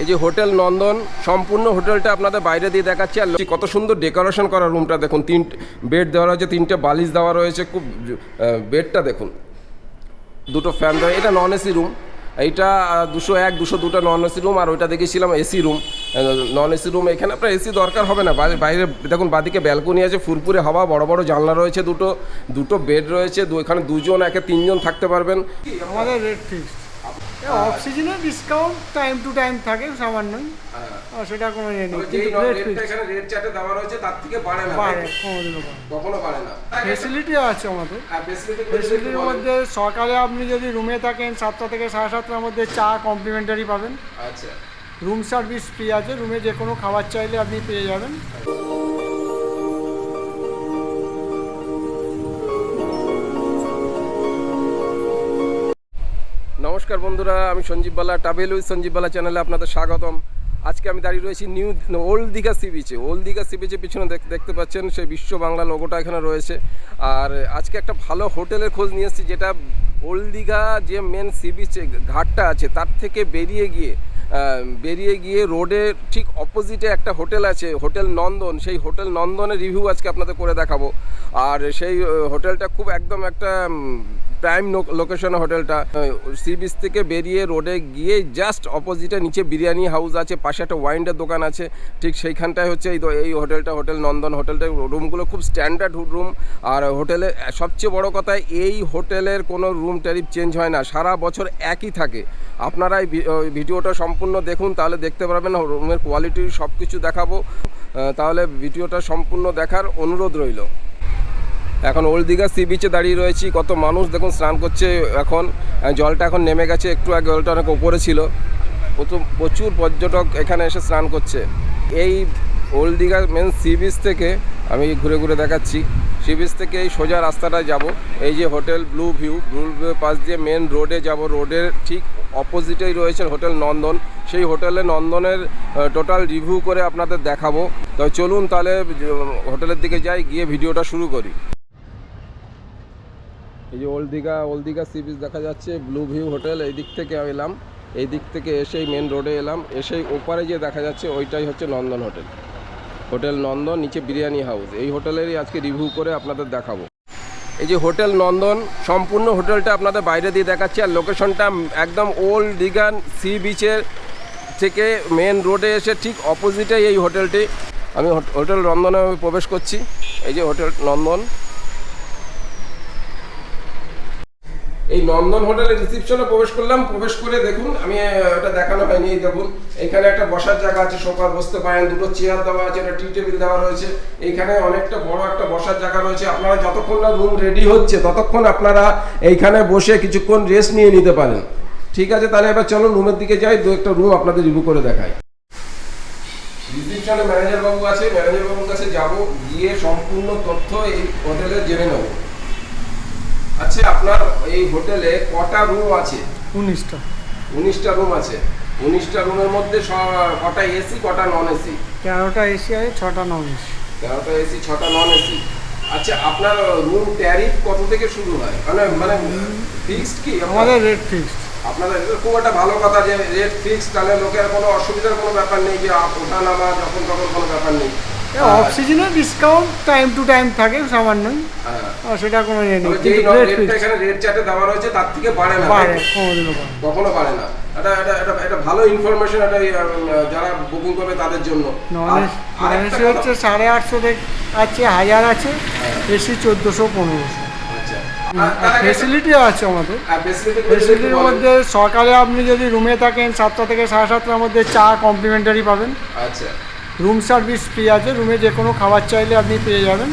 এই যে হোটেল নন্দন, সম্পূর্ণ হোটেলটা আপনাদের বাইরে দিয়ে দেখাচ্ছি। আর কত সুন্দর ডেকোরেশন করা রুমটা দেখুন। তিন বেড দেওয়া রয়েছে, তিনটে বালিশ দেওয়া রয়েছে, খুব বেডটা দেখুন। দুটো ফ্যান দেওয়া এটা নন এসি রুম এইটা দুশো এক, দুশো দুটো নন এসি রুম আর ওইটা দেখেছিলাম AC room non AC room এখানে আপনার এসি দরকার হবে না। বাইরে, দেখুন, বাদিকে ব্যালকনি আছে, ফুরফুরে হাওয়া, বড় বড় জানলা রয়েছে দুটো। দুটো বেড রয়েছে এখানে দুজন, একে তিনজন থাকতে পারবেন। আমাদের রেট ফিক্সড অফ সিজনে ডিসকাউন্ট টাইম টু টাইম থাকে সামান্যই। আর সেটা কোনো ইয়ে নেই কিন্তু রেট ফিক্সড এখানে রেট চার্টে দেওয়া রয়েছে তার থেকে বাড়ে না। বাড়ে কোনোদিনও বাড়ে। কখনো বাড়ে না। ফেসিলিটি আছে আমাদের। ফেসিলিটির মধ্যে সকালে আপনি যদি রুমে থাকেন সাতটা থেকে সাড়ে সাতটার মধ্যে চা কমপ্লিমেন্টারি পাবেন। আচ্ছা। রুম সার্ভিস ফ্রি আছে। রুমে যে কোনো খাবার চাইলে আপনি পেয়ে যাবেন। নমস্কার বন্ধুরা, আমি সঞ্জীব বালা ট্রাভেল উইথ সঞ্জীব বালা চ্যানেলে আপনাদের স্বাগতম। আজকে আমি দাঁড়িয়ে রয়েছি নিউ ওল্ড দীঘা সি বিচে ওল্ড দীঘা সি বিচে পিছনে দেখ- দেখতে পাচ্ছেন সেই বিশ্ব বাংলা লোগোটা এখানে রয়েছে। আর আজকে একটা ভালো হোটেলের খোঁজ নিয়ে এসেছি, যেটা ওল্ড দীঘা যে মেন সি বিচে ঘাটটা আছে, তার থেকে বেরিয়ে গিয়ে বেরিয়ে গিয়ে রোডে ঠিক অপোজিটে একটা হোটেল আছে, হোটেল নন্দন। সেই হোটেল নন্দনের রিভিউ আজকে আপনাদের করে দেখাবো। আর সেই হোটেলটা খুব একদম একটা প্রাইম লোকেশনে হোটেলটা সি বিচ থেকে বেরিয়ে রোডে গিয়ে জাস্ট অপোজিটে নিচে বিরিয়ানি হাউস আছে, পাশে একটা ওয়াইনের দোকান আছে। ঠিক সেইখানটায় হচ্ছে এই এই হোটেলটা হোটেল নন্দন হোটেলটা রুমগুলো খুব স্ট্যান্ডার্ড রুম আর হোটেলে সবচেয়ে বড় কথা, এই হোটেলের কোনো রুম ট্যারিফ চেঞ্জ হয় না। সারা বছর একই থাকে। আপনারা এই ভিডিওটা সম্পূর্ণ দেখুন, তাহলে দেখতে পারবেন রুমের কোয়ালিটি সব কিছু দেখাবো। তাহলে ভিডিওটা সম্পূর্ণ দেখার অনুরোধ রইল। এখন ওল্ড দীঘা সি বিচে দাঁড়িয়ে রয়েছি। কত মানুষ দেখুন, স্নান করছে এখন। জলটা এখন নেমে গেছে, একটু আগে জলটা অনেক ওপরে ছিল। প্রচুর প্রচুর পর্যটক এখানে এসে স্নান করছে। এই old Digha main sea beach থেকে আমি ঘুরে ঘুরে দেখাচ্ছি। সি বিচ থেকে এই সোজা রাস্তাটায় যাব। এই যে hotel blue view blue view পাশ দিয়ে মেন রোডে যাব। রোডের ঠিক অপোজিটেই রয়েছে হোটেল নন্দন। সেই হোটেলে নন্দনের টোটাল রিভিউ করে আপনাদের দেখাবো। তো চলুন তাহলে হোটেলের দিকে যাই, গিয়ে ভিডিওটা শুরু করি। এই যে old Digha old Digha sea beach দেখা যাচ্ছে ব্লু ভিউ হোটেল এই দিক থেকে এলাম। এই দিক থেকে এসেই মেন রোডে এলাম। এসেই ওপারে যে দেখা যাচ্ছে ওইটাই হচ্ছে নন্দন হোটেল হোটেল নন্দন, নিচে বিরিয়ানি হাউস এই হোটেলেরই আজকে রিভিউ করে আপনাদের দেখাবো। এই যে হোটেল নন্দন, সম্পূর্ণ হোটেলটা আপনাদের বাইরে দিয়ে দেখাচ্ছি। আর লোকেশনটা একদম ওল্ড দীঘান সি বিচের থেকে মেন রোডে এসে ঠিক অপোজিটে এই হোটেলটি। আমি হোট- হোটেল নন্দনে প্রবেশ করছি। এই যে হোটেল নন্দন। এই নন্দন হোটেলের রিসিপশনে প্রবেশ করলাম। প্রবেশ করে দেখুন, আমি ওটা দেখানো হয়নি দেখুন। এখানে একটা বসার জায়গা আছে, সোফা বসতে পারেন, দুটো চেয়ার দেওয়া আছে, একটা টি টেবিল দেওয়া রয়েছে। এইখানে অনেকটা বড় একটা বসার জায়গা রয়েছে। আপনারা যতক্ষণ না রুম রেডি হচ্ছে, ততক্ষণ আপনারা এইখানে বসে কিছুক্ষণ রেস্ট নিয়ে নিতে পারেন। ঠিক আছে, তাহলে এবার চলো রুমের দিকে যাই, দু একটা রুম আপনাদের রিভিউ করে দেখাই। রিসিপশনে ম্যানেজার বাবু আছে ম্যানেজার বাবুর কাছে যাব, গিয়ে সম্পূর্ণ তথ্য এই হোটেলে জেনে নেব। আচ্ছা আপনার এই হোটেলে কটা রুম আছে? উনিশটা। উনিশটা রুম আছে। উনিশটা রুমের মধ্যে কটা এসি কটা নন এসি তেরোটা এসি আছে ছটা নন এসি তেরোটা এসি ছটা নন এসি আচ্ছা আপনার রুম ট্যারিফ কত থেকে শুরু হয়? মানে মানে ফিক্সড কি? আমাদের রেট ফিক্সড আপনাদের খুব একটা ভালো কথা যে রেট ফিক্সড তাহলে লোকের কোনো অসুবিধার কোনো ব্যাপার নেই যে ওঠা নামা যখন তখন কোনো ব্যাপার নেই। অফ সিজনে ডিসকাউন্ট টাইম টু টাইম থাকে সামান্যই। হ্যাঁ। সেটা কোনো ইয়ে নেই। কিন্তু রেট এখানে রেট চার্টে দেওয়া রয়েছে তার থেকে বাড়ে না। বাড়ে কোনোদিনও বাড়ে। কখনো পারে না। এটা এটা এটা এটা ভালো ইনফরমেশন এটা যারা বুকিং করবে তাদের জন্য। নন এসি হচ্ছে সাড়ে আটশো থেকে আছে হাজার আছে এসি চোদ্দোশো পনেরোশো। আচ্ছা। ফেসিলিটি আছে আমাদের। ফেসিলিটির মধ্যে সকালে আপনি যদি রুমে থাকেন সাতটা থেকে সাড়ে সাতটার মধ্যে চা কমপ্লিমেন্টারি পাবেন। আচ্ছা। রুম সার্ভিস ফ্রি আছে রুমে যে কোনো খাবার চাইলে আপনি পেয়ে যাবেন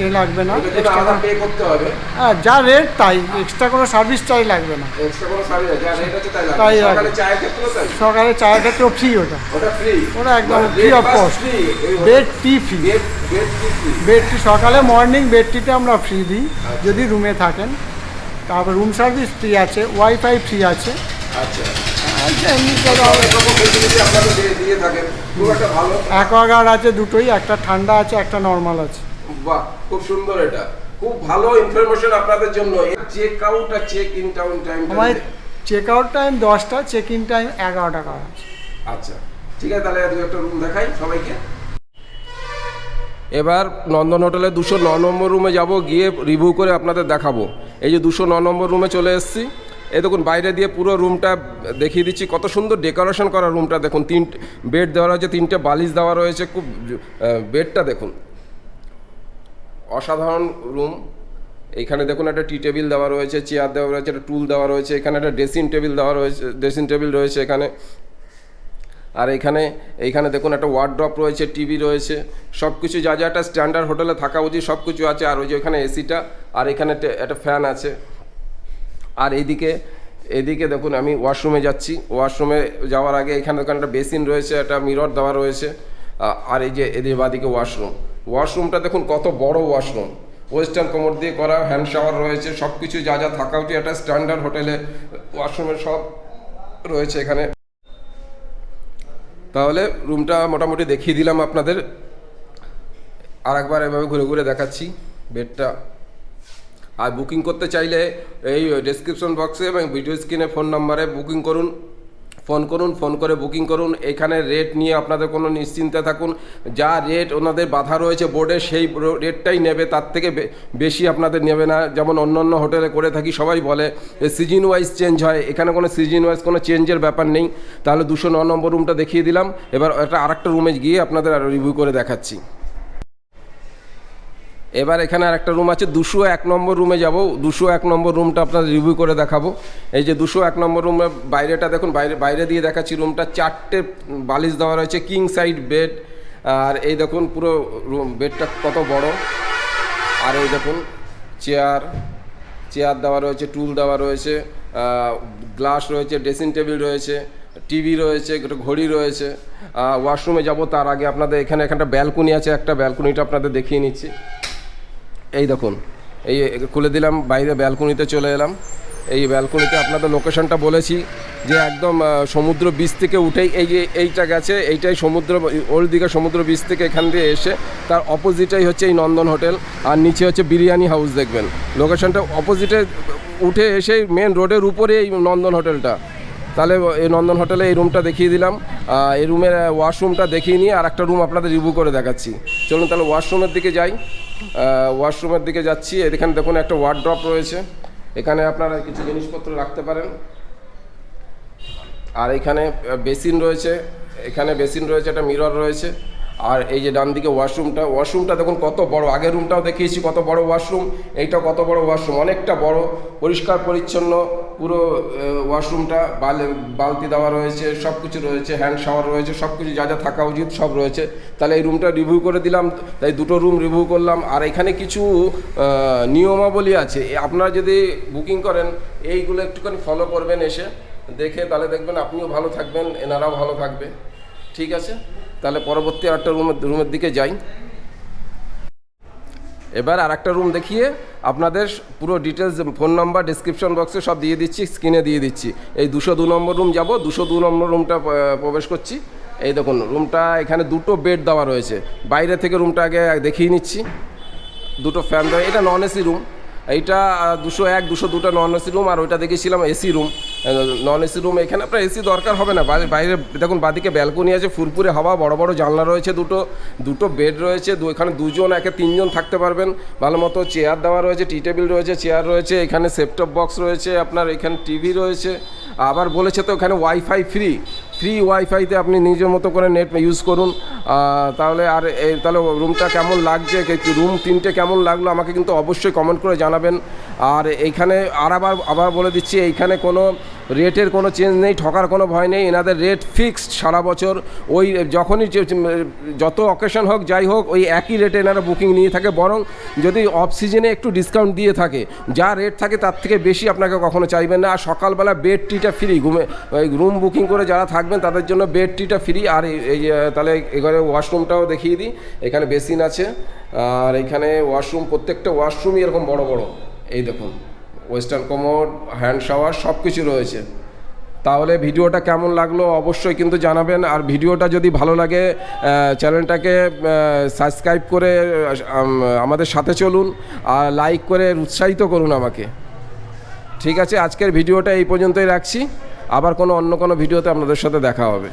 এ- লাগবে না। এক্সট্রা পে করতে হবে। হ্যাঁ যা রেট তাই এক্সট্রা কোনো সার্ভিস চাই লাগবে না। এক্সট্রা কোনো সার্ভিস যা রেট আছে তাই লাগবে। সকালে। চায়ের ক্ষেত্রেও তাই। সকালে চায়ের ক্ষেত্রেও ফ্রি ওটা। ওটা ফ্রি ওটা একদম free of cost bed tea free bed bed free bed tea সকালে মর্নিং বেড টিতে আমরা ফ্রি দিই যদি রুমে থাকেন। তারপর রুম সার্ভিস ফ্রি আছে ওয়াইফাই ফ্রি আছে। আচ্ছা। আর এমনি দিয়ে দিয়ে খুব একটা ভালো। অ্যাকোয়াগার্ড আছে দুটোই একটা ঠান্ডা আছে একটা নর্মাল আছে। বাহ খুব সুন্দর এটা। খুব ভালো ইনফরমেশন আপনাদের জন্য। চেক আউট আর চেক ইন টাউন টাইম আমাদের চেক আউট টাইম দশটা চেক ইন টাইম এগারোটা করা আছে। আচ্ছা ঠিক আছে তাহলে দু একটা রুম দেখাই সবাইকে। এবার নন্দন হোটেলে দুশো ন নম্বর রুমে যাব গিয়ে রিভিউ করে আপনাদের দেখাবো। এই যে দুশো ন নম্বর রুমে চলে এসেছি। এই দেখুন, বাইরে দিয়ে পুরো রুমটা দেখিয়ে দিচ্ছি। কত সুন্দর ডেকোরেশন করা রুমটা দেখুন। তিন, বেড দেওয়া রয়েছে, তিনটে বালিশ দেওয়া রয়েছে, খুব বেডটা দেখুন। অসাধারণ রুম। এখানে দেখুন, একটা টি টেবিল দেওয়া রয়েছে, চেয়ার দেওয়া রয়েছে, একটা টুল দেওয়া রয়েছে, এখানে একটা ড্রেসিং টেবিল দেওয়া রয়েছে, ড্রেসিং টেবিল রয়েছে এখানে। আর এখানে, এইখানে দেখুন, একটা ওয়ার্ড্রপ রয়েছে, টিভি রয়েছে। সব কিছু যা যা একটা স্ট্যান্ডার্ড হোটেলে থাকা উচিত সব কিছু আছে। আর ওই যে ওখানে এসিটা, আর এখানে একটা ফ্যান আছে। আর এদিকে এদিকে দেখুন, আমি ওয়াশরুমে যাচ্ছি। ওয়াশরুমে যাওয়ার আগে এখানে দেখুন একটা বেসিন রয়েছে, একটা মিরর দেওয়া রয়েছে। আর এই যে এদিকে বাদিকে ওয়াশরুম। ওয়াশরুমটা দেখুন, কত বড় ওয়াশরুম। ওয়েস্টার্ন কোমর দিয়ে করা, হ্যান্ড শাওয়ার রয়েছে সব কিছু যা যা থাকা উচিত, একটা স্ট্যান্ডার্ড হোটেলে ওয়াশরুমের সব রয়েছে এখানে। তাহলে রুমটা মোটামুটি দেখিয়ে দিলাম আপনাদের। আর একবার এভাবে ঘুরে ঘুরে দেখাচ্ছি, বেডটা আর বুকিং করতে চাইলে এই ডেসক্রিপশন বক্সে এবং ভিডিও স্ক্রিনে ফোন নাম্বারে বুকিং করুন। ফোন করুন ফোন করে বুকিং করুন। এখানে রেট নিয়ে আপনাদের কোনো নিশ্চিন্তে থাকুন। যা রেট ওনাদের বাধা রয়েছে বোর্ডে সেই রেটটাই নেবে। তার থেকে বেশি আপনাদের নেবে না। যেমন অন্য অন্য হোটেলে করে থাকি, সবাই বলে সিজন ওয়াইজ চেঞ্জ হয়। এখানে কোনো সিজন ওয়াইজ কোনো চেঞ্জের ব্যাপার নেই। তাহলে দুশো নম্বর রুমটা দেখিয়ে দিলাম। এবার একটা আরেকটা রুমে গিয়ে আপনাদের রিভিউ করে দেখাচ্ছি। এবার এখানে আর একটা রুম আছে, দুশো এক নম্বর রুমে যাব। দুশো এক নম্বর রুমটা আপনাদের রিভিউ করে দেখাবো। এই যে দুশো এক নম্বর রুমে বাইরেটা দেখুন, বাইরে বাইরে দিয়ে দেখাচ্ছি রুমটা চারটে বালিশ দেওয়া রয়েছে কিং সাইড বেড আর এই দেখুন পুরো রুম বেডটা কত বড়। আর এই দেখুন চেয়ার চেয়ার দেওয়া রয়েছে টুল দেওয়া রয়েছে গ্লাস রয়েছে ড্রেসিং টেবিল রয়েছে টিভি রয়েছে, একটা ঘড়ি রয়েছে। ওয়াশরুমে যাব তার আগে আপনাদের এখানে একটা ব্যালকনি আছে, একটা ব্যালকনিটা আপনাদের দেখিয়ে নিচ্ছি। এই দেখুন, এই খুলে দিলাম, বাইরে ব্যালকনিতে চলে এলাম। এই ব্যালকনিতে আপনাদের লোকেশনটা বলেছি যে একদম সমুদ্র বীচ থেকে উঠেই এই এইটা গেছে, এইটাই সমুদ্র ওল্ড দীঘা সমুদ্র বীচ থেকে এখান দিয়ে এসে তার অপোজিটেই হচ্ছে এই নন্দন হোটেল, আর নিচে হচ্ছে বিরিয়ানি হাউস দেখবেন। লোকেশনটা অপোজিটে উঠে এসেই মেন রোডের উপরে এই নন্দন হোটেলটা। তাহলে এই নন্দন হোটেলে এই রুমটা দেখিয়ে দিলাম এই রুমের ওয়াশরুমটা দেখিয়ে নিয়ে আর একটা রুম আপনাদের রিভিউ করে দেখাচ্ছি। চলুন তাহলে ওয়াশরুমের দিকে যাই। ওয়াশরুমের দিকে যাচ্ছি। এখানে দেখুন একটা ওয়ার্ড্রপ রয়েছে। এখানে আপনারা কিছু জিনিসপত্র রাখতে পারেন। আর এখানে বেসিন রয়েছে। এখানে বেসিন রয়েছে, একটা মিরর রয়েছে। আর এই যে ডান দিকে ওয়াশরুমটা ওয়াশরুমটা দেখুন কত বড়। আগের রুমটাও দেখিয়েছি কত বড় ওয়াশরুম এইটা কত বড় ওয়াশরুম অনেকটা বড়, পরিষ্কার, পরিচ্ছন্ন। পুরো ওয়াশরুমটা, বাল, বালতি দেওয়া রয়েছে সব কিছু রয়েছে, হ্যান্ড শাওয়ার রয়েছে সব কিছু যা যা থাকা উচিত সব রয়েছে। তাহলে এই রুমটা রিভিউ করে দিলাম, তাই দুটো রুম রিভিউ করলাম। আর এখানে কিছু নিয়মাবলী আছে। আপনারা যদি বুকিং করেন, এইগুলো একটুখানি ফলো করবেন এসে। দেখে তাহলে দেখবেন আপনিও ভালো থাকবেন, এনারাও ভালো থাকবে। ঠিক আছে? তাহলে পরবর্তী আরেকটা রুমের রুমের দিকে যাই। এবার আর একটা রুম দেখিয়ে আপনাদের পুরো ডিটেলস ফোন নাম্বার ডিসক্রিপশন বক্সে সব দিয়ে দিচ্ছি স্ক্রিনে দিয়ে দিচ্ছি। এই দুশো দু নম্বর রুম যাব, দুশো দু নম্বর রুমটা প্রবেশ করছি। এই দেখুন রুমটা এখানে দুটো বেড দেওয়া রয়েছে। বাইরে থেকে রুমটা আগে দেখিয়ে নিচ্ছি। দুটো ফ্যান দেওয়া, এটা নন এসি রুম এইটা দুশো এক, দুশো দুটো নন এসি রুম আর ওইটা দেখেছিলাম AC room non AC room এখানে আপনার এসি দরকার হবে না। বাইরে দেখুন, বাদিকে ব্যালকনি আছে, ফুরফুরে হাওয়া, বড় বড় জানলা রয়েছে দুটো দুটো বেড রয়েছে এখানে দুজন, একে তিনজন থাকতে পারবেন। ভালো মতো চেয়ার দেওয়া রয়েছে টি টেবিল রয়েছে চেয়ার রয়েছে, এখানে সেপটপ বক্স রয়েছে, আপনার এখানে টিভি রয়েছে। আবার বলেছে তো এখানে ওয়াইফাই ফ্রি ফ্রি ওয়াইফাইতে আপনি নিজের মতো করে নেট ইউজ করুন। তাহলে আর তাহলে রুমটা কেমন লাগছে? রুম তিনটে কেমন লাগল? আমাকে কিন্তু অবশ্যই কমেন্ট করে জানাবেন। আর এইখানে আর আবার আবার বলে দিচ্ছি, এইখানে কোনো রেটের কোনো চেঞ্জ নেই, ঠকার কোনো ভয় নেই, এনাদের রেট ফিক্সড সারা বছর। ওই যখনই যত অকেশন হোক, যাই হোক, ওই একই রেটে এনারা বুকিং নিয়ে থাকে। বরং যদি অফ সিজনে একটু ডিসকাউন্ট দিয়ে থাকে, যা রেট থাকে তার থেকে বেশি আপনাকে কখনো চাইবেন না। আর সকালবেলা বেড টিটা ফ্রি ঘুমে ওই রুম বুকিং করে যারা থাকবেন, তাদের জন্য বেড টিটা ফ্রি আর এই- তাহলে এখানে ওয়াশরুমটাও দেখিয়ে দিই। এখানে বেসিন আছে। আর এখানে ওয়াশরুম প্রত্যেকটা ওয়াশরুমই এরকম বড় বড়। এই দেখুন। ওয়েস্টার্ন কমোড হ্যান্ড শাওয়ার সব কিছু রয়েছে। তাহলে ভিডিওটা কেমন লাগল অবশ্যই কিন্তু জানাবেন, আর ভিডিওটা যদি ভালো লাগে চ্যানেলটাকে সাবস্ক্রাইব করে আমাদের সাথে চলুন, আর লাইক করে উৎসাহিত করুন আমাকে। ঠিক আছে, আজকের ভিডিওটা এই পর্যন্তই রাখছি। আবার কোনো অন্য কোনো ভিডিওতে আপনাদের সাথে দেখা হবে।